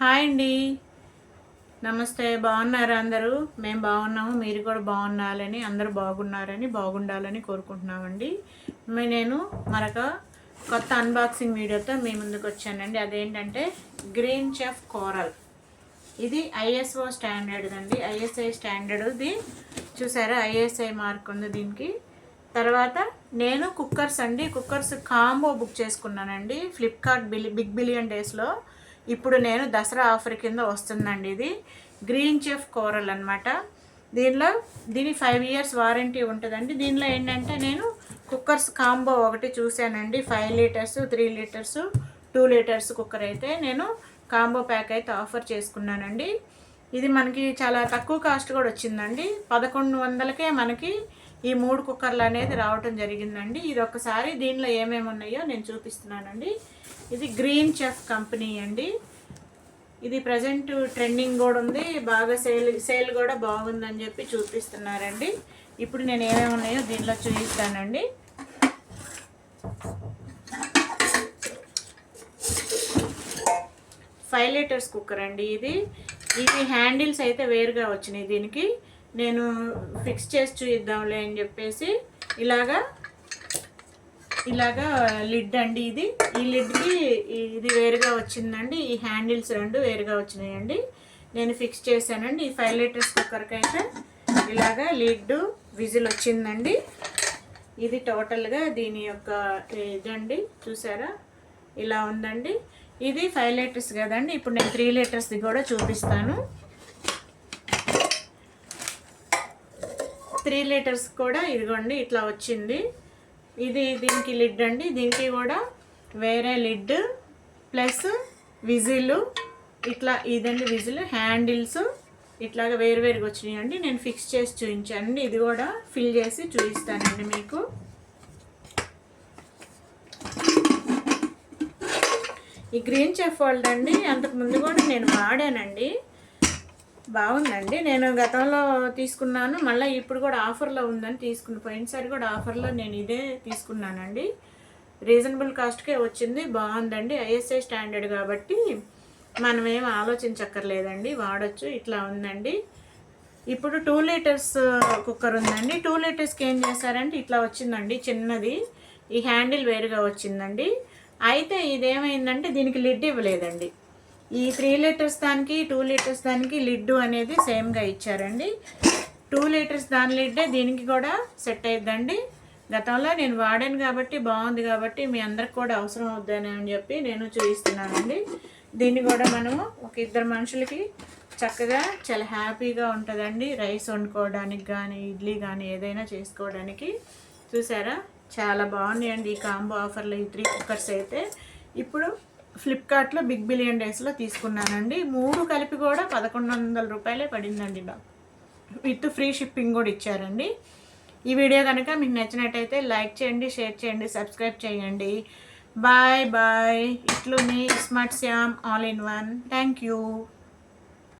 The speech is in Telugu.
హాయ్ అండి. నమస్తే బాగున్నారా అందరూ? మేము బాగున్నాము మీరు కూడా బాగున్నారని అందరూ బాగున్నారని బాగుండాలని కోరుకుంటున్నామండి. మే- నేను మరొక కొత్త అన్బాక్సింగ్ వీడియోతో మీ ముందుకు వచ్చానండి. అదేంటంటే గ్రీన్ చెఫ్ కోరల్ ఇది ఐఎస్ఓ స్టాండర్డ్ అండి ఐఎస్ఐ స్టాండర్డ్ది చూసారా? ఐఎస్ఐ మార్క్ ఉంది దీనికి. తర్వాత నేను కుక్కర్స్ అండి. కుక్కర్స్ కాంబో బుక్ చేసుకున్నానండి. ఫ్లిప్కార్ట్ బిలి బిగ్ బిలియన్ డేస్లో. ఇప్పుడు నేను దసరా ఆఫర్ కింద వస్తుందండి ఇది. గ్రీన్ చెఫ్ కోరల్ అనమాట దీనిలో దీని ఫైవ్ ఇయర్స్ వారంటీ ఉంటుందండి. దీనిలో ఏంటంటే నేను కుక్కర్స్ కాంబో ఒకటి చూశానండి. Five litres three litres two litres cooker అయితే నేను కాంబో ప్యాక్ అయితే ఆఫర్ చేసుకున్నానండి. ఇది మనకి చాలా తక్కువ కాస్ట్ కూడా వచ్చిందండి. పదకొండు వందలకే మనకి ఈ మూడు కుక్కర్లు అనేది రావటం జరిగిందండి. ఇది ఒకసారి దీనిలో ఏమేమి ఉన్నాయో నేను చూపిస్తున్నానండి. ఇది గ్రీన్ చెఫ్ కంపెనీ అండి. ఇది ప్రజెంట్ ట్రెండింగ్ కూడా ఉంది. బాగా సేల్ సేల్ కూడా బాగుందని చెప్పి చూపిస్తున్నారండి. ఇప్పుడు నేను ఏమేమి ఉన్నాయో దీనిలో చూపిస్తానండి. ఫైవ్ లీటర్స్ కుక్కర్ అండి ఇది. ఇది హ్యాండిల్స్ అయితే వేరుగా వచ్చినాయి దీనికి. నేను ఫిక్స్ చేసి చూద్దాంలే అని చెప్పేసి ఇలాగా ఇలాగా లిడ్ అండి ఇది. ఈ లిడ్కి ఇది వేరుగా వచ్చిందండి. ఈ హ్యాండిల్స్ రెండు వేరుగా వచ్చినాయండి. నేను ఫిక్స్ చేశానండి. ఈ ఫైవ్ లీటర్స్ కుక్కర్కి అయితే ఇలాగా లిడ్ విజిల్ వచ్చిందండి. ఇది టోటల్గా దీని యొక్క ఇదండి. చూసారా? ఇలా ఉందండి. ఇది ఫైవ్ లీటర్స్ కదండి. ఇప్పుడు నేను త్రీ లీటర్స్ది కూడా చూపిస్తాను. త్రీ లీటర్స్ కూడా ఇదిగోండి ఇట్లా వచ్చింది. ఇది దీనికి లిడ్ అండి. దీనికి కూడా వేరే లిడ్ ప్లస్ విజిల్. ఇట్లా ఇదండి విజిల్. హ్యాండిల్స్ ఇట్లాగా వేరు వేరుగా వచ్చినాయండి. నేను ఫిక్స్ చేసి చూపించానండి. ఇది కూడా ఫిల్ చేసి చూపిస్తానండి మీకు. ఈ గ్రీన్ చెఫ్ వరల్డ్ అండి. అంతకు ముందు కూడా నేను వాడానండి. బాగుందండి. నేను గతంలో తీసుకున్నాను. మళ్ళీ ఇప్పుడు కూడా ఆఫర్లో ఉందని తీసుకుని పోయినసారి కూడా ఆఫర్లో నేను ఇదే తీసుకున్నానండి. రీజనబుల్ కాస్ట్కే వచ్చింది. బాగుందండి. ఐఎస్ఐ స్టాండర్డ్ కాబట్టి మనం ఏం ఆలోచించక్కర్లేదండి. వాడచ్చు ఇట్లా ఉందండి. ఇప్పుడు టూ లీటర్స్ కుక్కర్ ఉందండి. టూ లీటర్స్కి ఏం చేశారంటే ఇట్లా వచ్చిందండి చిన్నది. ఈ హ్యాండిల్ వేరుగా వచ్చిందండి. అయితే ఇదేమైందంటే దీనికి లిడ్ ఇవ్వలేదండి. ఈ త్రీ లీటర్స్ దానికి టూ లీటర్స్ దానికి లిడ్ అనేది సేమ్గా ఇచ్చారండి. టూ లీటర్స్ దాని లిడ్డే దీనికి కూడా సెట్ అయిద్దండి. గతంలో నేను వాడాను కాబట్టి బాగుంది కాబట్టి మీ అందరికి కూడా అవసరం అవుద్దని అని చెప్పి నేను చూపిస్తున్నానండి. దీన్ని కూడా మనము ఒక ఇద్దరు మనుషులకి చక్కగా చాలా హ్యాపీగా ఉంటుందండి. రైస్ వండుకోవడానికి కానీ ఇడ్లీ కానీ ఏదైనా చేసుకోవడానికి. చూసారా? చాలా బాగున్నాయండి ఈ కాంబో ఆఫర్లో ఈ త్రీ కుక్కర్స్ అయితే. ఇప్పుడు ఫ్లిప్కార్ట్లో బిగ్ బిలియన్ డేస్లో తీసుకున్నానండి. మూడు కలిపి కూడా పదకొండు వందల రూపాయలే పడిందండి నాకు విత్ ఫ్రీ షిప్పింగ్ కూడా ఇచ్చారండి. ఈ వీడియో కనుక మీకు నచ్చినట్టయితే లైక్ చేయండి షేర్ చేయండి సబ్స్క్రైబ్ చేయండి. Bye bye. ఇట్లు మీ smart Shyam all in one. Thank you.